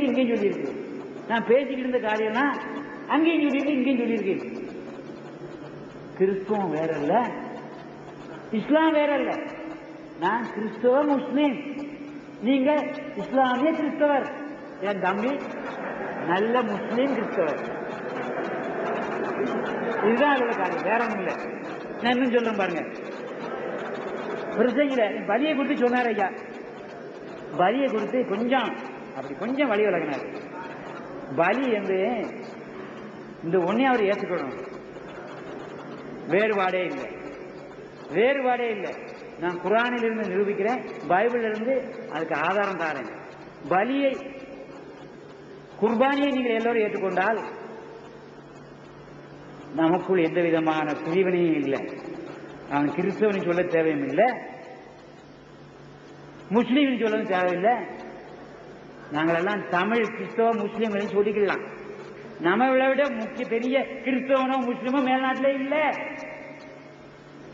இங்கேயும் சொல்லியிருக்கு. நான் பேசிக்கிட்டு இருந்த காரியம்னா அங்கேயும் சொல்லியிருக்கு இங்கேயும் சொல்லியிருக்கு. கிறிஸ்துவம் வேற இல்ல இஸ்லாம் வேற இல்ல நான் கிறிஸ்தவ முஸ்லீம். நீங்க இஸ்லாமிய கிறிஸ்தவர். என் தம்பி நல்ல முஸ்லீம் கிறிஸ்தவர். இதுதான் அதோட காரியம். வேற ஒண்ணும் இல்ல. நான் இன்னும் சொல்றேன் பாருங்க. பிரசங்கில பலியை கொடுத்து சொன்னார் ஐயா. பலியை கொடுத்து கொஞ்சம் அப்படி கொஞ்சம் வழி விலகினார். பலி வந்து இந்த ஒன்னே அவர் ஏற்றுக்கணும் வேறுபாடே இல்லை. வேறுபாடே இல்லை. நான் குரானில் இருந்து நிரூபிக்கிறேன் பைபிள் இருந்து அதுக்கு ஆதாரம் தாரேன். பலியை குர்பானியை நீங்கள் எல்லோரும் ஏற்றுக்கொண்டால் நமக்குள் எந்த விதமான பிரிவினையும் இல்லை. அவன் கிறிஸ்தவன் சொல்ல தேவையும் இல்லை. முஸ்லீம் சொல்லவும் தேவையில்லை. நாங்களெல்லாம் தமிழ் கிறிஸ்தவ முஸ்லீம் சொல்லிக்கலாம். நம்மளை விட முக்கிய பெரிய கிறிஸ்தவனோ முஸ்லீமோ மேல்நாட்டில் இல்ல.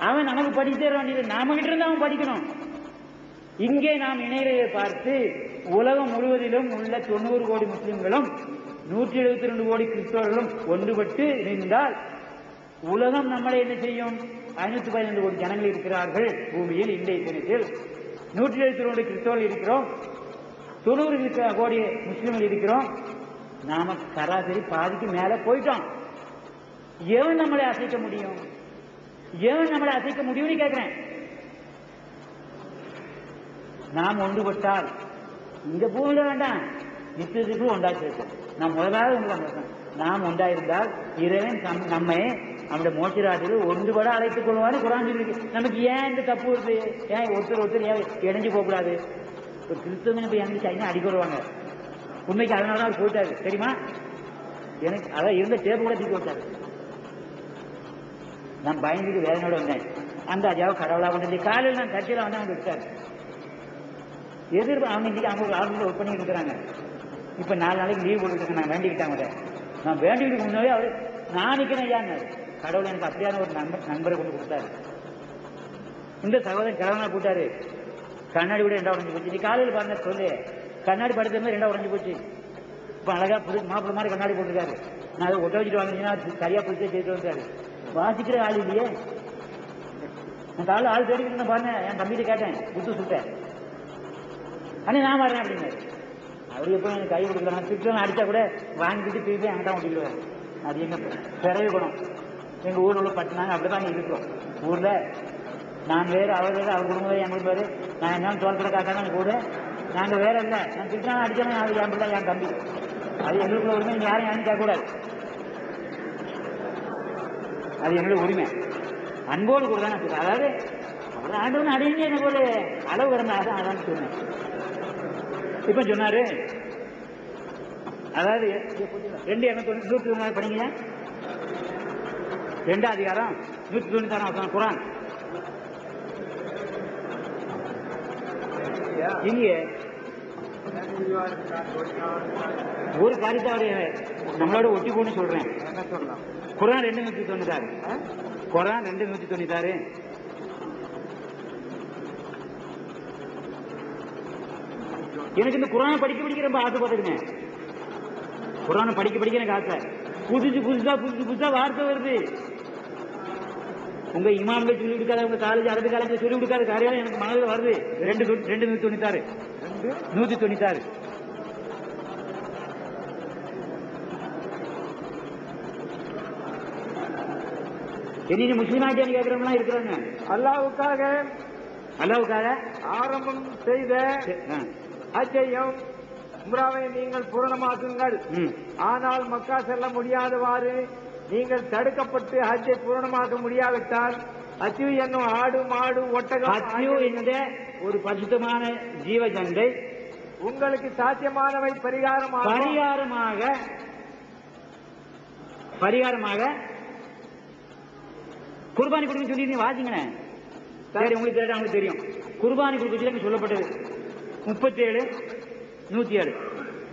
அவன் நமக்கு படித்து தர வேண்டியது நாம கிட்ட இருந்து அவன் படிக்கணும். இங்கே நாம் இணையரை பார்த்து உலகம் முழுவதிலும் உள்ள தொண்ணூறு கோடி முஸ்லிம்களும் நூற்றி எழுபத்தி ரெண்டு கோடி கிறிஸ்தவர்களும் ஒன்றுபட்டு இருந்தால் உலகம் நம்மளை என்ன செய்யும்? ஐநூத்தி பதினைந்து கோடி ஜனங்கள் இருக்கிறார்கள் பூமியில் இன்றைய தினத்தில். நூற்றி எழுபத்தி ரெண்டு கிறிஸ்தவர்கள் இருக்கிறோம். தொண்ணூறு கோடி முஸ்லிம்கள் இருக்கிறோம். நாம சராசரி பாதிக்கு மேல போயிட்டோம். எவன் நம்மளை அசைக்க முடியும்? எவன் நம்மளை அசைக்க முடியும்னு கேட்கிறேன் நாம் ஒன்றுபட்டால் இந்த பூமியில வேண்டாம். நித்தியத்துக்கு ஒன்றாச்சு இருக்கும் நாம் முதலாவது உங்களை சொல்றேன். நாம் ஒன்றாயிருந்தால் இறைவன் நம்மை நம்முடைய மோசிராட்டில் ஒன்றுபட அழைத்துக் கொள்வான்னு குரான் சொல்லியிருக்கு. நமக்கு ஏன் இந்த தப்பு வருது ஏன் ஒருத்தர் ஒருத்தர் ஏன் இணைஞ்சு போகக்கூடாது? ஒரு கிறிஸ்தவன் போய் இறங்கி அடி அடிக்க வருவாங்க உண்மைக்கு அதனால தான் அவர் போயிட்டாரு. தெரியுமா? எனக்கு அதான் இருந்த டேப்பு கூட தூக்கி வச்சாரு நான் பயந்துக்கு வேதனோட வந்தேன். அந்த அஜாவை கடவுளா கொண்டு காலையில் நான் சர்ச்சையில் வந்து அவங்க விட்டாரு எதிர்ப்பு அவங்க இன்னைக்கு அவங்க ஆளுநர் ஒர்க் பண்ணிட்டு இருக்கிறாங்க. இப்போ நாலு நாளைக்கு லீவ் போட்டுருக்கேன் நான் வேண்டிக்கிட்டேன் அவரை நான் வேண்டிக்கிட்டு முன்னாவே அவர் நான் நிற்கிறேன் ஐயான்னு கடவுள் எனக்கு அப்படியான ஒரு நண்பர் நண்பரை கொண்டு கொடுத்தாரு. இந்த சகோதரன் கிழவனா கூட்டாரு கண்ணாடி கூட ரெண்டா உடஞ்சி போச்சு. நீ காலையில் பாருங்க சொல்லு. கண்ணாடி படுத்த மாதிரி ரெண்டா உடஞ்சி போச்சு. இப்போ அழகாக புது மாப்பிள்ள மாதிரி கண்ணாடி போட்டிருக்காரு. நான் அதை ஒட்ட வச்சுட்டு வாங்கினீங்கன்னா சரியாக பிடிச்சே செய்து வந்தாரு வாசிக்கிற ஆள் இல்லையே. நான் காலையில் ஆள் தேடிக்கிட்டு இருந்தேன் பாருங்க. என் தம்பிகிட்ட கேட்டேன் புத்து சுட்டேன் அண்ணே நான் வரேன் அப்படின்னாரு. அவர் எப்போ எனக்கு கை கொடுக்கலாம் திட்டம் அடித்தா கூட வாங்கிட்டு திருப்பி அங்கே தான் அது என்ன பிறகு குணம் எங்கள் ஊரில் உள்ள பட்டினாங்க அப்படிதான் இருக்கிறோம். ஊரில் நான் வேறு அவர் வேறு அவர் குடும்பம் வேறு என் குடும்பம் வேறு. நான் என்ன தோல் காக்காங்க கூட. நாங்கள் வேற இல்லை. நான் திட்டம் அடிச்சாலும் அது என் பிள்ளை என் தம்பி. அது எங்களுக்குள்ள உரிமை நீங்கள் யாரும் யாரும் கேட்கக்கூடாது அது எங்களுக்கு உரிமை. அன்போடு கூட தான் நான் அதாவது அவர் ஆண்டவன் அடைஞ்சு எனக்கு ஒரு அளவு இருந்தால் தான் அதான் சொன்னேன். இப்போ சொன்னார் அதாவது ரெண்டு இருநூத்தி நூத்தி தொண்ணூறு படிங்க. ரெண்டாம் அதிகாரம் நூற்றி தொண்ணூத்தாறாம் குரான். இல்லையே ஒரு காரியத்தை நம்மளோட ஒட்டி போன்னு சொல்றேன் குரான் ரெண்டு நூத்தி தொண்ணூத்தாறு. குரான் ரெண்டு நூத்தி தொண்ணூத்தாறு. எனக்கு இந்த குரானை படிக்க படிக்க ரொம்ப ஆசைப்பட்டுருங்க குரானை படிக்க படிக்க எனக்கு ஆசை. புதுசு புதுசா புதுசு புதுசா வார்த்தை வருது. உங்க இமாம்கள் சொல்லி கொடுக்காத உங்க காலேஜ் அரபி காலேஜ் சொல்லி கொடுக்காத காரியம் எனக்கு மனதில் வருது. ரெண்டு ரெண்டு நூத்தி தொண்ணூத்தாறு. நூத்தி தொண்ணூத்தாறு. என்ன முஸ்லீம் ஆகியான்னு கேட்கறவங்களாம் இருக்கிறாங்க. அல்லாவுக்காக அல்லாவுக்காக? ஆரம்பம் செய்த அச்சையும் உம்ராவை நீங்கள் பூரணமாக்குங்கள். ஆனால் மக்கா செல்ல முடியாதவாறு நீங்கள் தடுக்கப்பட்டு ஹஜ்ஜை பூரணமாக்க முடியாவிட்டால் அச்சு என்னும் ஆடு மாடு ஒட்டகம் ஆகியவை என்கிற ஒரு பரிசுத்தமான ஜீவ ஜந்தை உங்களுக்கு சாத்தியமானவை பரிகாரமாக பரிகாரமாக பரிகாரமாக குர்பானி கொடுக்க சொல்லி வாசிங்கண்ணே சரி உங்களுக்கு தெரியும் அவங்களுக்கு தெரியும். குர்பானி கொடுக்க சொல்லி சொல்லப்பட்டது. முப்பத்தி ஏழு நூத்தி ஏழு.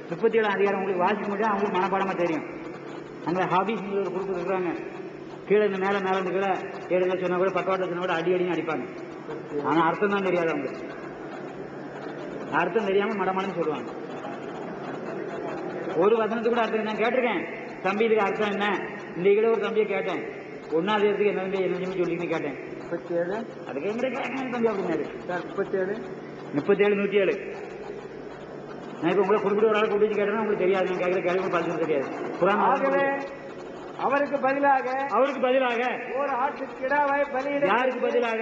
முப்பத்தி ஏழு அதிகாரம் உங்களுக்கு வாசிக்க முடியும் அவங்களுக்கு மனப்பாடமா தெரியும். அங்க ஹாபிஸ் ஒரு குரூப் இருக்கிறாங்க கீழே இருந்து மேல மேல இருந்து கீழே ஏழுங்க சொன்னா கூட பக்கவாட்டில் சொன்னா கூட அடி அடின்னு அடிப்பாங்க. ஆனா அர்த்தம் தான் தெரியாது அவங்க அர்த்தம் தெரியாம மடமடன்னு சொல்லுவாங்க. ஒரு வசனத்துக்கு கூட அர்த்தம் நான் கேட்டிருக்கேன். தம்பி இதுக்கு அர்த்தம் என்ன? இந்த இதில் ஒரு தம்பியை கேட்டேன். ஒன்னாவது இடத்துக்கு என்ன தம்பி என்ன சொல்லின்னு கேட்டேன். முப்பத்தி ஏழு அதுக்கு எங்க கேட்கணும் தம்பி அப்படின்னாரு. முப்பத்தி ஏழு முப்பத்தேழு நூற்றி ஏழு. நான் இப்போ உங்களை குறிப்பிட்ட ஒரு ஆள் கூட்டிட்டு கேட்டேன்னா உங்களுக்கு தெரியாது. நான் கேட்குற கேள்வி பலன் தெரியாது. ஆகவே அவருக்கு பதிலாக அவருக்கு பதிலாக. ஒரு ஆட்டு கிடாவை பலியிட யாருக்கு பதிலாக?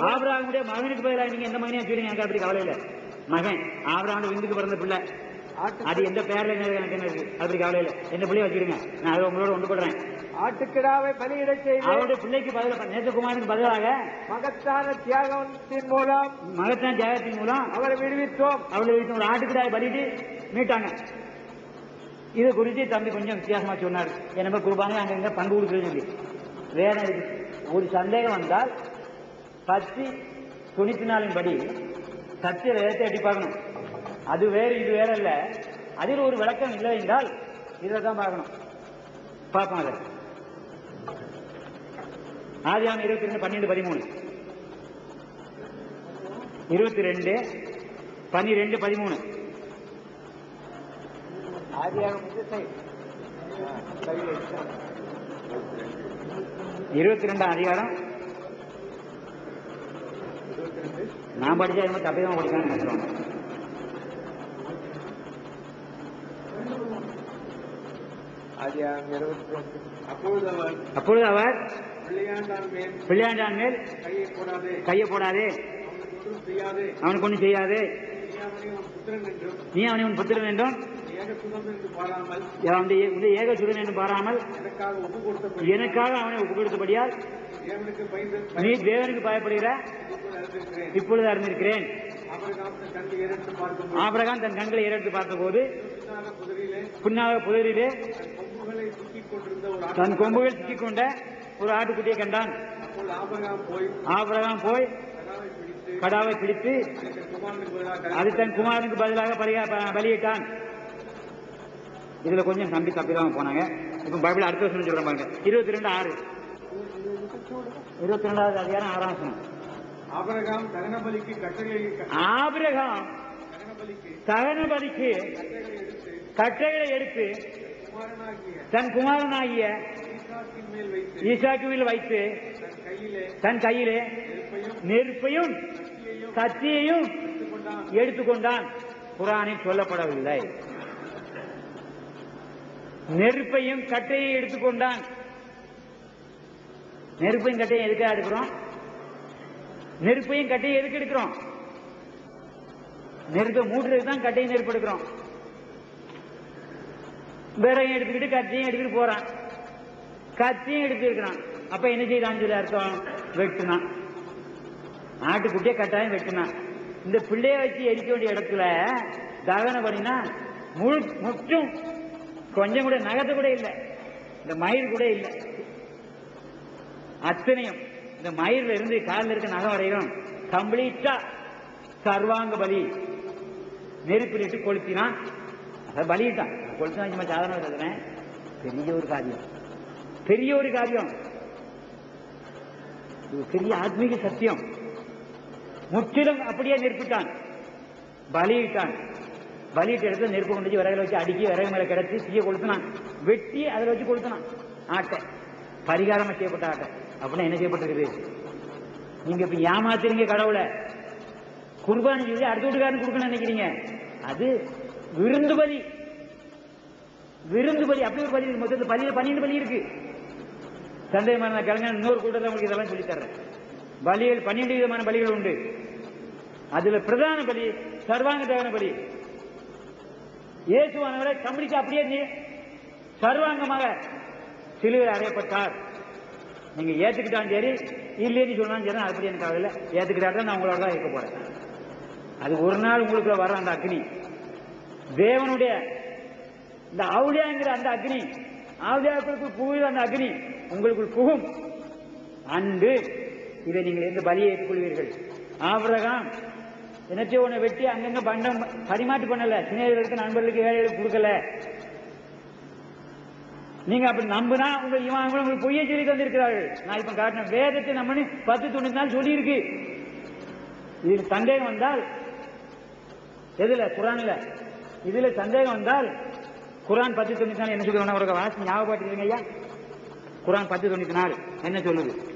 ஆபிரகாமுடைய மகனுக்கு பதிலாக நீங்க எந்த மகனையும் வச்சுருங்க எனக்கு அப்படி கவலை இல்லை. மகன் ஆபிரகாமுடைய விந்துக்கு பிறந்த பிள்ளை. அது எந்த பேர்ல என்ன எனக்கு என்ன இருக்கு? அப்படி கவலை இல்லை. எந்த பிள்ளைய வச்சிருங்க நான் அதை உங்களோட ஒன்று போடுறேன் ஆட்டுக்கிடாவை பலியிட செய்து அவருடைய பிள்ளைக்கு பதிலாக நேசகுமாரனுக்கு பதிலாக மகத்தான தியாகத்தின் மூலம் மகத்தான் தியாகத்தின் மூலம் அவரை விடுவித்தோம். அவளை வீட்டு ஒரு ஆட்டுக்கிடாய் பண்ணிட்டு மீட்டாங்க. இது குறித்து தம்பி கொஞ்சம் வித்தியாசமா சொன்னார். என்ன குருபாங்க அங்கங்க பங்கு கொடுக்குறது சொல்லி. வேற ஒரு சந்தேகம் வந்தால் பத்தி துணிப்பினாலின் படி சத்திய வேதத்தை எட்டி பார்க்கணும். அது வேறு இது வேற இல்ல அதில் ஒரு விளக்கம் இல்லை என்றால் இதில் தான் பார்க்கணும். பார்ப்போம் அதை. ஆதியாம் இருபத்தி ரெண்டு பன்னெண்டு பதிமூணு. இருபத்தி ரெண்டு பன்னிரெண்டு பதிமூணு. இருபத்தி ரெண்டாம் அதிகாரம். நான் படிச்சா என்னமோ தப்பி தான் நினைக்கிறோம். அப்பொழுது அவர் அப்பொழுது அவர் பிள்ளையாண்டான் மேல் கையை போடாதே. அவனுக்கு ஒன்றும் செய்யாதே. நீ அவனை உன் புத்திரன் என்றும் ஏக சுகம் என்று பாராமல் சுதன் எனக்காக அவனை ஒப்பு கொடுத்தபடியால் நீ தேவனுக்கு பயப்படுகிற இப்பொழுது அறிந்திருக்கிறேன். அவர்கள் தன் கண்களை ஏறெடுத்து பார்த்தபோது புண்ணாக புதரிலே தன் கொம்புகள் சிக்கிக் கொண்ட ஒரு ஆட்டுக்குட்டியை கண்டான். ஆபரகாம் போய் ஆபிரகாம் போய் கடாவை பிடித்து அது தன் குமாரனுக்கு பதிலாக பலியிட்டான் இதுல கொஞ்சம் நம்பி தப்பிடாம போனாங்க இப்ப பைபிள் அடுத்த வருஷம் சொல்றேன் பாருங்க இருபத்தி ரெண்டு ஆறு இருபத்தி ரெண்டாவது அதிகாரம் ஆறாம் வசனம் ஆபரகாம் தகன பலிக்கு கட்டளை ஆபிரகாம் தகன பலிக்கு தகன பலிக்கு கட்டைகளை எடுத்து தன் குமாரனாகிய ஈசாக்குவில் வைத்து தன் கையிலே நெருப்பையும் கத்தியையும் எடுத்துக்கொண்டான். குரானில் சொல்லப்படவில்லை. நெருப்பையும் கட்டையை எடுத்துக்கொண்டான். நெருப்பையும் கட்டையும் எதுக்காக எடுக்கிறோம்? நெருப்பையும் கட்டையும் எதுக்கு எடுக்கிறோம்? நெருப்பை மூட்டுறதுக்கு தான் கட்டையும் நெருப்பு எடுக்கிறோம். விறகையும் எடுத்துக்கிட்டு கத்தியும் எடுத்துக்கிட்டு போறான். கத்தியும் எடுத்திருக்கிறான். அப்ப என்ன செய்யறான்னு சொல்லி அர்த்தம்? வெட்டுனான். ஆட்டுக்குட்டியை கட்டாயம் வெட்டினான். இந்த பிள்ளைய வச்சு எரிக்க வேண்டிய இடத்துல தகன பண்ணினா முழு முற்றும் கொஞ்சம் கூட நகத்தை கூட இல்லை. இந்த மயிர் கூட இல்லை. அத்தனையும் இந்த மயிர்ல இருந்து காலில் இருக்க நகம் வரையும் கம்ப்ளீட்டா சர்வாங்க பலி. நெருப்பிலிட்டு கொளுத்தினான். அதை பலியிட்டான். கொளுத்தினா சும்மா சாதாரண பெரிய ஒரு காரியம். பெரிய ஒரு காரியம். இது பெரிய ஆத்மீக சத்தியம். முற்றிலும் அப்படியே நெருப்பிட்டான் பலியிட்டான். பலியிட்ட இடத்துல நெருப்பு கொண்டு வச்சு விறகுல வச்சு அடுக்கி விறகு மேல கிடச்சி தீய கொளுத்தினான். வெட்டி அதில் வச்சு கொளுத்தினான். ஆட்டை. பரிகாரமா செய்யப்பட்ட ஆட்டை. அப்படின்னா என்ன செய்யப்பட்டிருக்குது? நீங்க இப்ப ஏமாத்துறீங்க கடவுளை. குர்பானி சொல்லி அடுத்த வீட்டுக்காரன் கொடுக்கணும்னு நினைக்கிறீங்க. அது விருந்து பலி. விருந்து பலி. அப்படி ஒரு பலி மொத்தத்தில் பலியில பன்னெண்டு பலி இருக்கு. சந்தேகமான கலைஞர் இன்னொரு கூட்டத்தில் உங்களுக்கு இதெல்லாம் சொல்லித்தர்றேன். பலிகள் பன்னிரண்டு விதமான பலிகள் உண்டு. அதுல பிரதான பலி சர்வாங்க தேவன பலி. இயேசுவானவரை கம்பளிச்சு அப்படியே நீ சர்வாங்கமாக சிலுவையில் அறையப்பட்டார் நீங்க ஏத்துக்கிட்டாலும் சரி இல்லைன்னு சொன்னாலும் சரி அது அப்படி எனக்கு ஆகல ஏத்துக்கிட்டா நான் உங்களோட தான் இருக்க போறேன். அது ஒரு நாள் உங்களுக்கு வர அந்த அக்னி. தேவனுடைய இந்த ஆவுலியாங்கிற அந்த அக்னி ஆவுலியாக்களுக்கு புகுது அந்த அக்னி. உங்களுக்குள் புகும். அன்று இதை நீங்கள் எந்த பலியை ஏற்றுக்கொள்வீர்கள் ஆபிரகாம் என்னச்சோ ஒன்று வெட்டி அங்கங்க பண்டம் பரிமாற்று பண்ணல. சிநேகர்களுக்கு நண்பர்களுக்கு ஏழைகளுக்கு கொடுக்கல. நீங்க அப்படி நம்புனா உங்க இவன் உங்களுக்கு பொய்யை சொல்லி தந்திருக்கிறார்கள். நான் இப்ப காட்டின வேதத்தை நம்ம பத்து தொண்ணூத்தி நாள் சொல்லி இருக்கு இதில் சந்தேகம் வந்தால் எதுல? குரான்ல. இதுல சந்தேகம் வந்தால் குரான் பத்து தொண்ணூத்தி தான் என்ன சொல்லுவாங்க ஒரு வாசி ஞாபகப்படுத்திருங்க ஐயா? குரான் பத்து தொண்ணூத்தி நாலு. என்ன சொல்லுது?